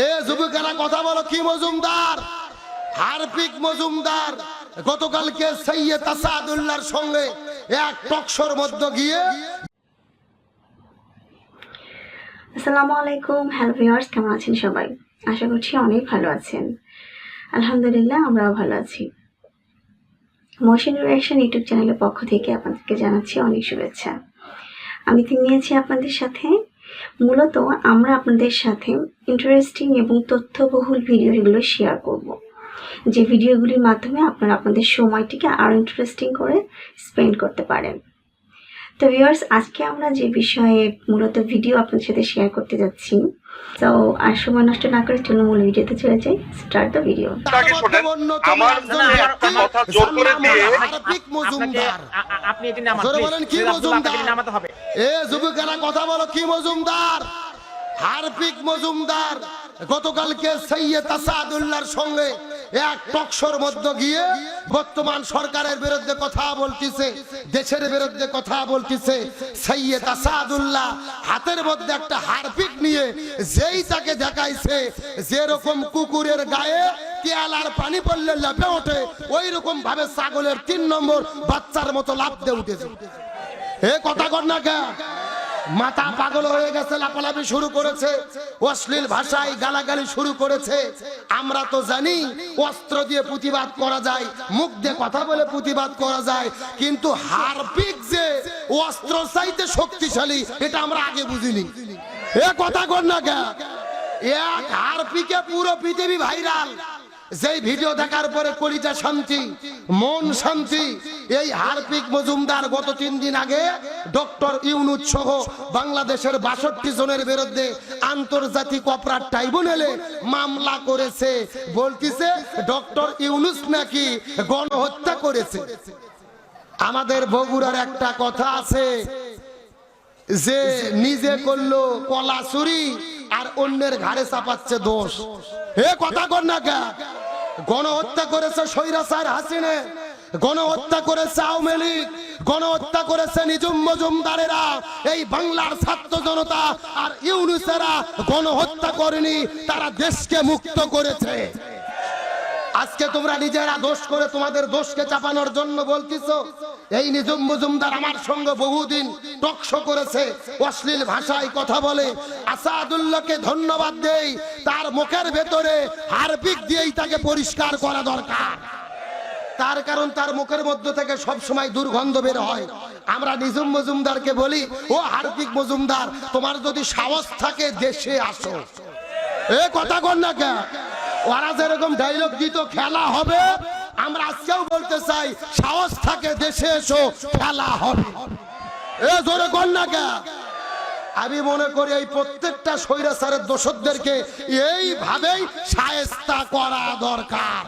এ যুবকেরা কথা বলো, কি মজুমদার? হারপিক মজুমদার। গতকালকে সৈয়দ আসাদুল্লাহর সঙ্গে এক টকশোর মধ্যে গিয়ে আসসালামু আলাইকুম, হ্যালো ভিউয়ার্স, কেমন আছেন সবাই? আশা করছি অনেক ভালো আছেন। আলহামদুলিল্লাহ, আমরাও ভালো আছি। মোশন রিয়াকশন ইউটিউব চ্যানেলের পক্ষ থেকে আপনাদেরকে জানাচ্ছি অনেক শুভেচ্ছা। আমি নিয়েছি আপনাদের সাথে মূলত আমরা আপনাদের সাথে ইন্টারেস্টিং এবং তথ্যবহুল ভিডিওগুলো শেয়ার করব। যে ভিডিওগুলির মাধ্যমে আপনারা আপনাদের সময়টিকে আরও ইন্টারেস্টিং করে স্পেন্ড করতে পারেন। তো ভিউয়ার্স আজকে আমরা যে বিষয়ে মূলত ভিডিও আপনাদের সাথে শেয়ার করতে যাচ্ছি তো আর সময় নষ্ট না করে চলুন মূল ভিডিওতে চলে যাই স্টার্ট দ্য ভিডিও আমার কথা জোর করে দিয়ে- মজুমদার আপনি. বলেন কি মজুমদার? এটি হবে এ যুবকেরা কথা বলো কি মজুমদার হারপিক মজুমদার গতকালকে সৈয়দ আসাদুল্লাহর সঙ্গে এক টকশোর মধ্যে গিয়ে বর্তমান সরকারের বিরুদ্ধে কথা বলতেছে, দেশের বিরুদ্ধে কথা বলতেছে। সৈয়দ আসাদুল্লাহ হাতের মধ্যে একটা হারপিক নিয়ে যেই তাকে দেখাইছে, যেরকম কুকুরের গায়ে পেয়ালার পানি পড়লে লাফে ওঠে ওই রকম ভাবে ছাগলের তিন নম্বর বাচ্চার মতো লাফ দিয়ে উঠেছে। এ কথা কর না কে মাথা পাগল হয়ে গেছে, লাপালাপি শুরু করেছে, অশ্লীল ভাষায় গালাগালি শুরু করেছে। আমরা তো জানি অস্ত্র দিয়ে প্রতিবাদ করা যায়, মুখ দিয়ে কথা বলে প্রতিবাদ করা যায়, কিন্তু হারপিক যে অস্ত্র চাইতে শক্তিশালী, এটা আমরা আগে বুঝিনি। এ কথা কর না কে এক হারপিকে পুরো পৃথিবী ভাইরাল। যেই ভিডিও দেখার পরে কলিজা শান্তি, মন শান্তি, এই হারপিক মজুমদার গত তিন দিন আগে ডক্টর ইউনুস সহ বাংলাদেশের বাষট্টি জনের বিরুদ্ধে আন্তর্জাতিক অপরাধ ট্রাইব্যুনালে মামলা করেছে। বলতিছে, ডক্টর ইউনুস নাকি গণহত্যা করেছে? আমাদের বগুড়ার একটা কথা আছে, যে নিজে করল কলা চুরি আর অন্যের ঘাড়ে চাপাচ্ছে দোষ। এ কথা কর না কে? গণহত্যা করেছে সৈরাসার হাসিনে। গণহত্যা করেছে আওয়ামী লীগ। গণহত্যা করেছে নিজুম মজুমদারেরা এই বাংলার ছাত্র জনতা আর ইউনুসেরা গণহত্যা করেনি, তারা দেশকে মুক্ত করেছে। আজকে তোমরা নিজেরা দোষ করে তোমাদের দোষকে চাপানোর জন্য বলতিছো, এই নিজুম মজুমদার আমার সঙ্গে বহুদিন টকশো করেছে, অশ্লীল ভাষায় কথা বলে। আসাদুল্লাহকে ধন্যবাদ দেই, তার মুখের ভেতরে হারপিক দিয়েই তাকে পরিষ্কার করা দরকার। তার কারণ তার মুখের মধ্য থেকে সব সময় দুর্গন্ধ বের হয়। আমরা নিজুম মজুমদারকে বলি, ও হারপিক মজুমদার, তোমার যদি সাহস থাকে, দেশে আসো। এ কথা কর না কে ওরা যেরকম ডায়লগ দিত, খেলা হবে। আমরা আজকেও বলতে চাই, সাহস থাকে, দেশে এসো, খেলা হবে। এ জোরে কর না কে? আমি মনে করি এই প্রত্যেকটা স্বৈরাচারের দোষকদেরকে এইভাবেই সায়স্তা করা দরকার।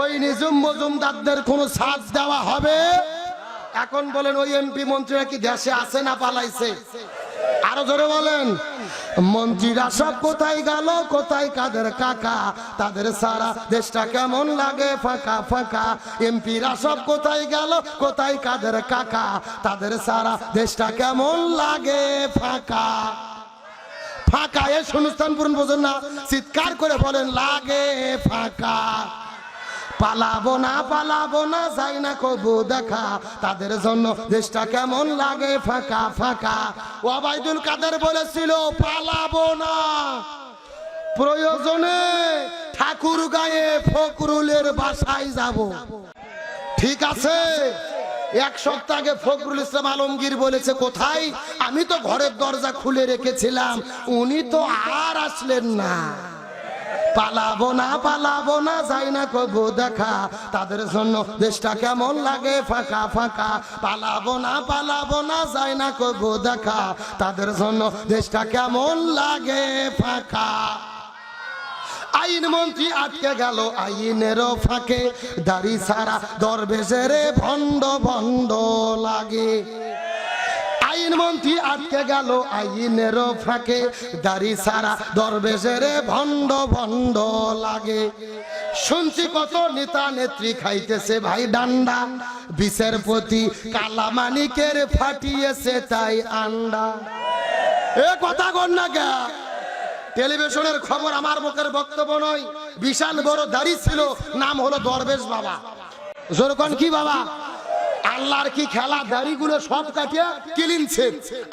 ওই নিজুম মজুমদারদের কোনো সাজ দেওয়া হবে? এখন বলেন ওই এমপি মন্ত্রীরা কি দেশে আছে না পালাইছে? আরও জোরে বলেন। মন্ত্রীরা সব কোথায় গেল, কোথায় কাদের কাকা, তাদের সারা দেশটা কেমন লাগে? ফাঁকা ফাঁকা। এমপিরা সব কোথায় গেল, কোথায় কাদের কাকা, তাদের সারা দেশটা কেমন লাগে? ফাঁকা। ফাঁকা, এ শুনুস্তান পূরণ বোঝেন না। চিৎকার করে বলেন, লাগে, ফাঁকা। পালাবো না পালাবো না, যাই না কবু দেখা। তাদের জন্য দেশটা কেমন লাগে? ফাঁকা ফাঁকা। ওবায়দুল কাদের বলেছিল, পালাবো না। প্রয়োজনে ঠাকুর গায়ে ফকরুলের বাসায় যাব। ঠিক আছে? এক সপ্তাহ আগে ফখরুল ইসলাম আলমগীর বলেছে, কোথায়? আমি তো ঘরের দরজা খুলে রেখেছিলাম। উনি তো আর আসলেন না। পালাবো না পালাবো না, যাই না কবু দেখা। তাদের জন্য দেশটা কেমন লাগে? ফাঁকা ফাঁকা। পালাবো না পালাবো না, যাই না কবু দেখা। তাদের জন্য দেশটা কেমন লাগে? ফাঁকা। আইন মন্ত্রী আটকে গেল আইনেরও ফাঁকে। দাড়ি সারা দরবেশের ভণ্ড ভণ্ড লাগে। মন্ত্রী আটকে গেল আইনেরও ফাঁকে। দাড়ি সারা দরবেশের ভণ্ড ভণ্ড লাগে। শুনছি কত নেতা নেত্রী খাইতেছে ভাই ডান্ডা। বিষের প্রতি কালা মানিকের ফাটিয়েছে তাই আন্ডা। এ কথা কর না গা টেলিভিশনের খবর আমার মুখের বক্তব্য নয়। বিশাল বড় দাড়ি ছিল, নাম হলো দরবেশ বাবা। জোরকন কি বাবা? আল্লাহর কি খেলা দাড়িগুলো সব কিলিনছে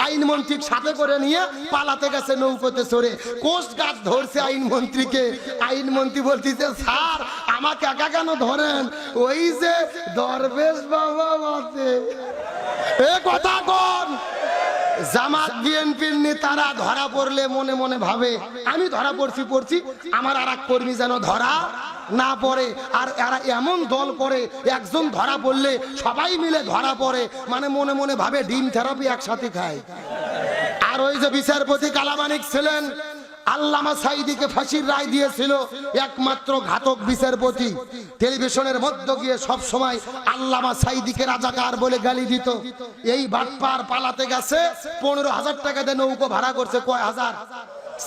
আইনমন্ত্রী সাথে করে নিয়ে পালাতে গেছে নৌকোতে চড়ে। কোস্ট গার্ড ধরছে আইনমন্ত্রীকে আইনমন্ত্রী বলতেছে, স্যার, আমাকে একা কেন ধরেন? ওই যে দরবেশ বাবা আছে। এ কথা কোন। জামাত, বিএনপির নেতারা ধরা পড়লে মনে মনে ভাবে, আমি ধরা পড়ছি পড়ছি। আমার আর এক কর্মী যেন ধরা না পড়ে, আর এরা এমন দল করে একজন ধরা পড়লে সবাই মিলে ধরা পড়ে মানে মনে মনে ভাবে ডিম থেরাপি একসাথে খায়। আর ওই যে বিচারপতি কালামানিক ছিলেন, আল্লামা সাইদিকে ফাঁসির রায় দিয়েছিল, একমাত্র ঘাতক বিচারপতি। টেলিভিশনের মধ্য গিয়ে সব সময় আল্লামা সাইদিকে রাজাকার বলে গালি দিত। এই বাটপার পালাতে গেছে, পনেরো হাজার টাকা দিয়ে নৌকো ভাড়া করছে, কয় হাজার?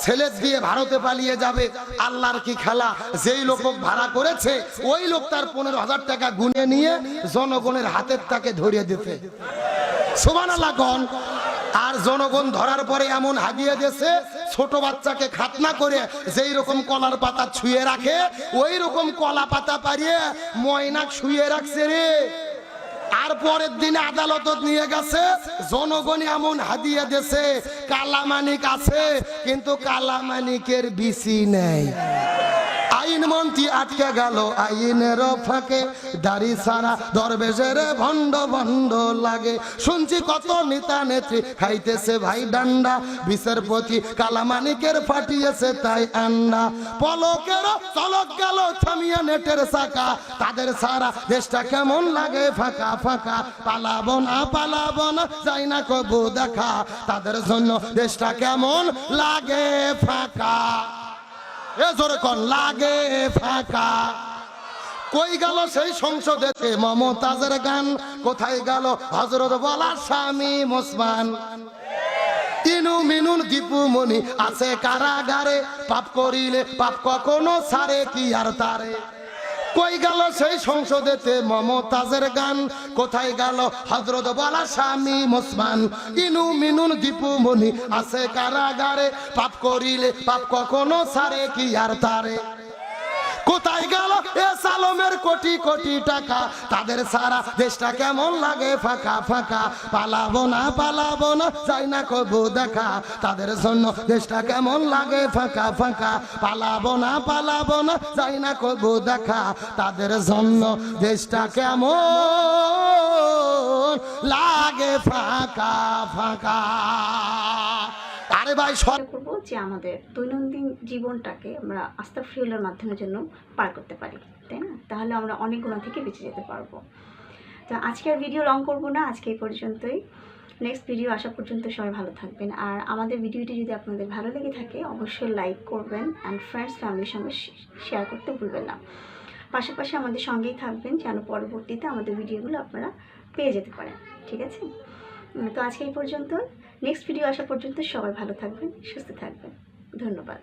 ছেলে দিয়ে ভারতে পালিয়ে যাবে। আল্লাহর কি খেলা? যেই লোক ভাড়া করেছে, ওই লোক তার পনেরো হাজার টাকা গুনে নিয়ে জনগণের হাতের তাকে ধরিয়ে দিতে। সুমান আল্লাহ আর জনগণ ধরার পরে এমন হাগিয়ে দিয়েছে, ছোট বাচ্চাকে খাতনা করে যেই রকম কলার পাতা ছুঁয়ে রাখে, ওই রকম কলা পাতা পারিয়ে ময়নাক শুয়ে রাখছে রে। আর পরের দিন আদালত নিয়ে গেছে, জনগণ এমন হাদিয়া দেছে কালামানিক আছে, কিন্তু কালামানিকের বিসি নেই। আইনমন্ত্রী আটকে গেল, আইনের ফাঁকে। দাড়ি সারা দরবেশের ভণ্ড ভণ্ড লাগে। শুনছি কত নেতা নেত্রী খাইতেছে ভাই ডান্ডা। বিচারপতি কালামানিকের ফাটিয়েছে তাই আন্ডা। পলকের চলক গেল থামিয়া নেটের চাকা। তাদের সারা দেশটা কেমন লাগে? ফাঁকা ফাঁকা। পালাবো না পালাবো না, যাই না কবু দেখা। তাদের জন্য দেশটা কেমন লাগে? ফাঁকা। এ লাগে ফাঁকা। কই গেল সেই সংসদেতে মমতাজের গান? কোথায় গেল হজরত বলা স্বামী মুসমান তিনু মিনুন দীপু মনি আছে কারাগারে, পাপ করিলে পাপ কখনো সারে, কি আর তারে? কই গেল সেই সংসদেতে মমতাজের গান? কোথায় গেল হজরত বলা স্বামী মোসমান? ইনু মিনুন দীপু মনি আছে কারাগারে, পাপ করিলে পাপ কখনো সারে, কি আর তারে? কোথায় গেল? এ সালমের কোটি কোটি টাকা। তাদের সারা দেশটা কেমন লাগে? ফাঁকা ফাঁকা। পালাবো না পালাবো না, যাই না কবু দেখা। তাদের জন্য দেশটা কেমন লাগে? ফাঁকা ফাঁকা। পালাবো না পালাবো না, যাই না কবু দেখা। তাদের জন্য দেশটা কেমন লাগে? ফাঁকা ফাঁকা। ভাই করব যে আমাদের দৈনন্দিন জীবনটাকে আমরা আস্তাফিউলের মাধ্যমে জন্য পার করতে পারি, তাই না? তাহলে আমরা অনেক গুণা থেকে বেঁচে যেতে পারব। তো আজকে আর ভিডিও লং করব না, আজকে এই পর্যন্তই। নেক্সট ভিডিও আসা পর্যন্ত সবাই ভালো থাকবেন। আর আমাদের ভিডিওটি যদি আপনাদের ভালো লেগে থাকে, অবশ্যই লাইক করবেন অ্যান্ড ফ্রেন্ডস ফ্যামিলির সঙ্গে শেয়ার করতে ভুলবেন না। পাশাপাশি আমাদের সঙ্গেই থাকবেন যেন পরবর্তীতে আমাদের ভিডিওগুলো আপনারা পেয়ে যেতে পারেন, ঠিক আছে? তো আজকে এই পর্যন্ত নেক্সট ভিডিও আসা পর্যন্ত সবাই ভালো থাকবেন সুস্থ থাকবেন। ধন্যবাদ।